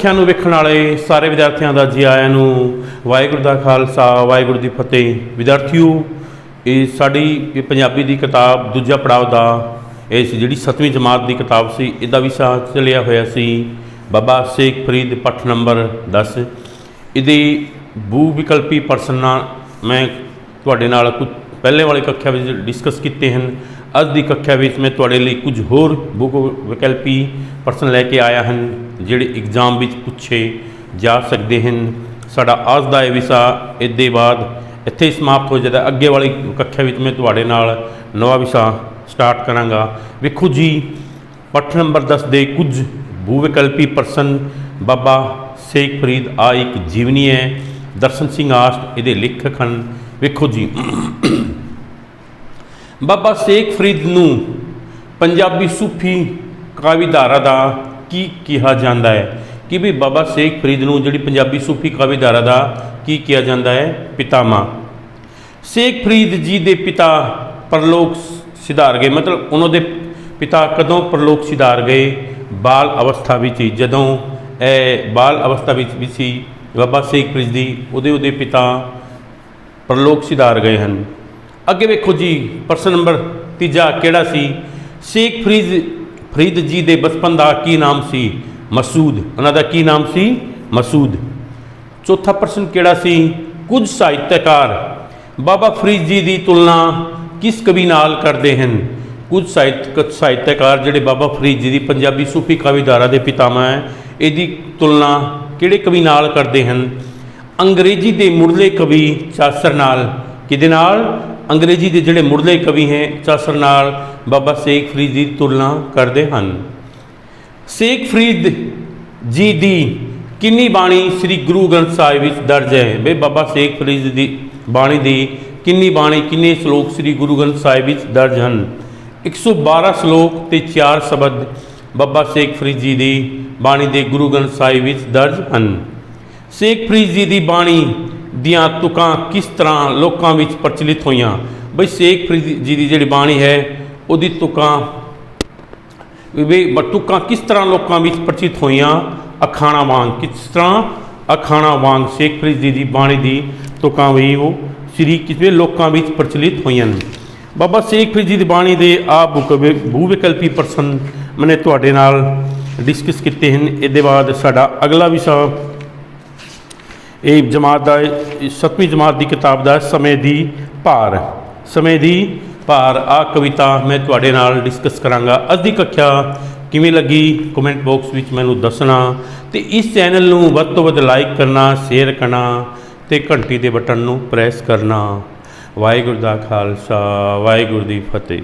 ਕੱਖਿਆਂ ਨੂੰ ਵੇਖਣ ਵਾਲੇ ਸਾਰੇ ਵਿਦਿਆਰਥੀਆਂ ਦਾ ਜੀ ਆਇਆਂ ਨੂੰ ਵਾਹਿਗੁਰੂ ਦਾ ਖਾਲਸਾ, ਵਾਹਿਗੁਰੂ ਦੀ ਫਤਿਹ। ਵਿਦਿਆਰਥੀਓ, ਇਹ ਸਾਡੀ ਇਹ ਪੰਜਾਬੀ ਦੀ ਕਿਤਾਬ ਦੂਜਾ ਪੜਾਅ ਦਾ, ਇਹ ਸੀ ਜਿਹੜੀ 7ਵੀਂ ਜਮਾਤ ਦੀ ਕਿਤਾਬ ਸੀ, ਇਹਦਾ ਵਿਸ਼ਾ ਚੱਲਿਆ ਹੋਇਆ ਸੀ। ਬਾਬਾ ਸ਼ੇਖ ਫਰੀਦ ਪੱਠ ਨੰਬਰ 10 ਇਹਦੀ ਭੂ ਵਿਕਲਪੀ ਪਰਸਨ ਨਾਲ ਮੈਂ ਤੁਹਾਡੇ ਨਾਲ ਕੁਝ ਪਹਿਲੇ ਵਾਲੀ ਕੱਖਿਆ ਵਿੱਚ ਡਿਸਕਸ ਕੀਤੇ ਹਨ। ਅੱਜ ਦੀ ਕੱਖਿਆ ਵਿੱਚ ਮੈਂ ਤੁਹਾਡੇ ਲਈ ਕੁਝ ਹੋਰ ਭੂ ਵਿਕਲਪੀ ਪਰਸਨ ਲੈ ਕੇ ਆਇਆ ਹਨ। ਜਿਹੜੇ ਐਗਜ਼ਾਮ ਵਿੱਚ ਪੁੱਛੇ ਜਾ ਸਕਦੇ ਹਨ। ਸਾਡਾ ਅੱਜ ਦਾ ਇਹ ਵਿਸ਼ਾ ਇਹਦੇ ਬਾਅਦ ਇੱਥੇ ਹੀ ਸਮਾਪਤ ਹੋ ਜਾਂਦਾ। ਅੱਗੇ ਵਾਲੀ ਕੱਖਿਆ ਵਿੱਚ ਮੈਂ ਤੁਹਾਡੇ ਨਾਲ ਨਵਾਂ ਵਿਸ਼ਾ ਸਟਾਰਟ ਕਰਾਂਗਾ। ਵੇਖੋ ਜੀ, ਪੱਠ ਨੰਬਰ 10 ਦੇ ਕੁਝ ਭੂਵਿਕਲਪੀ ਪਰਸਨ, ਬਾਬਾ ਸ਼ੇਖ ਫਰੀਦ ਆ ਇੱਕ ਜੀਵਨੀ ਹੈ। ਦਰਸ਼ਨ ਸਿੰਘ ਆਸਟ ਇਹਦੇ ਲੇਖਕ ਹਨ। ਵੇਖੋ ਜੀ। ਬਾਬਾ ਸ਼ੇਖ ਫਰੀਦ ਨੂੰ ਪੰਜਾਬੀ ਸੂਫੀ ਕਾਵਿ ਧਾਰਾ ਦਾ ਕੀ ਕਿਹਾ ਜਾਂਦਾ ਹੈ? ਕਿ ਵੀ ਬਾਬਾ ਸ਼ੇਖ ਫਰੀਦ ਨੂੰ ਜਿਹੜੀ ਪੰਜਾਬੀ ਸੂਫੀ ਕਾਵਿ ਦਾ ਕੀ ਕਿਹਾ ਜਾਂਦਾ ਹੈ? ਪਿਤਾਮਾ ਸ਼ੇਖ ਫਰੀਦ ਜੀ ਦੇ ਪਿਤਾ ਪਰਲੋਕ ਸਿਧਾਰ ਗਏ। ਮਤਲਬ ਉਹਨਾਂ ਦੇ ਪਿਤਾ ਕਦੋਂ ਪਰਲੋਕ ਸਿਧਾਰ ਗਏ? ਬਾਲ ਅਵਸਥਾ ਵਿੱਚ ਹੀ। ਜਦੋਂ ਇਹ ਬਾਲ ਅਵਸਥਾ ਵਿੱਚ ਵੀ ਸੀ, ਬਾਬਾ ਸ਼ੇਖ ਫਰੀਦ ਦੀ ਉਹਦੇ ਉਹਦੇ ਪਿਤਾ ਪਰਲੋਕ ਸਿਧਾਰ ਗਏ ਹਨ। ਅੱਗੇ ਵੇਖੋ ਜੀ, ਪ੍ਰਸ਼ਨ ਨੰਬਰ ਤੀਜਾ ਕਿਹੜਾ ਸੀ? ਸ਼ੇਖ ਫਰੀਦ ਫਰੀਦ ਜੀ ਦੇ ਬਚਪਨ ਦਾ ਕੀ ਨਾਮ ਸੀ? ਮਸੂਦ। ਉਹਨਾਂ ਦਾ ਕੀ ਨਾਮ ਸੀ? ਮਸੂਦ। ਚੌਥਾ ਪ੍ਰਸ਼ਨ ਕਿਹੜਾ ਸੀ? ਕੁਝ ਸਾਹਿਤਕਾਰ, ਬਾਬਾ ਫਰੀਦ ਜੀ ਦੀ ਤੁਲਨਾ ਕਿਸ ਕਵੀ ਨਾਲ ਕਰਦੇ ਹਨ? ਕੁਝ ਸਾਹਿਤਕ ਸਾਹਿਤਕਾਰ ਜਿਹੜੇ ਬਾਬਾ ਫਰੀਦ ਜੀ ਦੀ ਪੰਜਾਬੀ ਸੂਫੀ ਕਾਵਿ ਧਾਰਾ ਦੇ ਪਿਤਾਮਾ ਹੈ, ਇਹਦੀ ਤੁਲਨਾ ਕਿਹੜੇ ਕਵੀ ਨਾਲ ਕਰਦੇ ਹਨ? ਅੰਗਰੇਜ਼ੀ ਦੇ ਮੁੱਢਲੇ ਕਵੀ ਚਾਸਰ ਨਾਲ ਕਿਹਦੇ ਨਾਲ? ਅੰਗਰੇਜ਼ੀ ਦੇ ਜਿਹੜੇ ਮੁੱਢਲੇ ਕਵੀ ਹੈ, ਚਾਸਰ ਨਾਲ ਬਾਬਾ ਸ਼ੇਖ ਫਰੀਦ ਦੀ ਤੁਲਨਾ ਕਰਦੇ ਹਨ। ਸ਼ੇਖ ਫਰੀਦ ਜੀ ਦੀ ਕਿੰਨੀ ਬਾਣੀ ਸ੍ਰੀ ਗੁਰੂ ਗ੍ਰੰਥ ਸਾਹਿਬ ਵਿੱਚ ਦਰਜ ਹੈ? ਬੇ ਬਾਬਾ ਸ਼ੇਖ ਫਰੀਦ ਦੀ ਬਾਣੀ ਦੀ ਕਿੰਨੀ ਬਾਣੀ, ਕਿੰਨੇ ਸ਼ਲੋਕ ਸ੍ਰੀ ਗੁਰੂ ਗ੍ਰੰਥ ਸਾਹਿਬ ਵਿੱਚ ਦਰਜ ਹਨ? 112 ਸ਼ਲੋਕ ਤੇ 4 ਸ਼ਬਦ ਬਾਬਾ ਸ਼ੇਖ ਫਰੀਦ ਜੀ ਦੀ ਬਾਣੀ ਦੇ ਗੁਰੂ ਗ੍ਰੰਥ ਸਾਹਿਬ ਵਿੱਚ ਦਰਜ ਹਨ। ਸ਼ੇਖ ਫਰੀਦ ਜੀ ਦੀ ਬਾਣੀ ਦੀਆਂ ਤੁਕਾਂ ਕਿਸ ਤਰ੍ਹਾਂ ਲੋਕਾਂ ਵਿੱਚ ਪ੍ਰਚਲਿਤ ਹੋਈਆਂ? ਬਈ ਸ਼ੇਖ ਫਰੀਦ ਜੀ ਦੀ ਜਿਹੜੀ ਬਾਣੀ ਹੈ, ਉਹਦੀ ਤੁਕਾਂ ਵੀ ਬਟੁਕਾਂ ਕਿਸ ਤਰ੍ਹਾਂ ਲੋਕਾਂ ਵਿੱਚ ਪ੍ਰਚਲਿਤ ਹੋਈਆਂ? ਅਖਾਣਾ ਵਾਂਗ। ਕਿਸ ਤਰ੍ਹਾਂ? ਅਖਾਣਾ ਵਾਂਗ ਸ਼ੇਖ ਫਰੀਦ ਜੀ ਦੀ ਬਾਣੀ ਦੀ ਤੁਕਾਂ ਵੀ ਉਹ ਸ੍ਰੀ ਕਿਸੇ ਲੋਕਾਂ ਵਿੱਚ ਪ੍ਰਚਲਿਤ ਹੋਈਆਂ ਨੇ। ਬਾਬਾ ਸ਼ੇਖ ਫਰੀਦ ਜੀ ਦੀ ਬਾਣੀ ਦੇ ਆ ਬੁਕ ਭੂ ਵਿਕਲਪੀ ਪ੍ਰਸ਼ਨ ਮੈਨੇ ਤੁਹਾਡੇ ਨਾਲ ਡਿਸਕਸ ਕੀਤੇ ਹਨ। ਇਹਦੇ ਬਾਅਦ ਸਾਡਾ ਅਗਲਾ ਵਿਸ਼ਾ ਇਹ ਜਮਾਤ ਦਾ, ਇਹ ਸੱਤਵੀਂ ਜਮਾਤ ਦੀ ਕਿਤਾਬ ਦਾ ਸਮੇਂ ਦੀ ਭਾਰ। ਸਮੇਂ ਦੀ ਭਾਰ, ਆ ਕਵਿਤਾ ਮੈਂ ਤੁਹਾਡੇ ਨਾਲ ਡਿਸਕਸ ਕਰਾਂਗਾ। ਅੱਜ ਦੀ ਕੱਖਿਆ ਕਿਵੇਂ ਲੱਗੀ? ਕਮੈਂਟ ਬਾਕਸ ਵਿੱਚ ਮੈਨੂੰ ਦੱਸਣਾ। ਤੇ ਇਸ ਚੈਨਲ ਨੂੰ ਵੱਧ ਤੋਂ ਵੱਧ ਲਾਈਕ ਕਰਨਾ ਸ਼ੇਅਰ ਕਰਨਾ ਤੇ ਘੰਟੀ ਦੇ ਬਟਨ ਨੂੰ ਪ੍ਰੈਸ ਕਰਨਾ। ਵਾਹਿਗੁਰੂ ਦਾ ਖਾਲਸਾ, ਵਾਹਿਗੁਰੂ ਦੀ ਫਤਿਹ।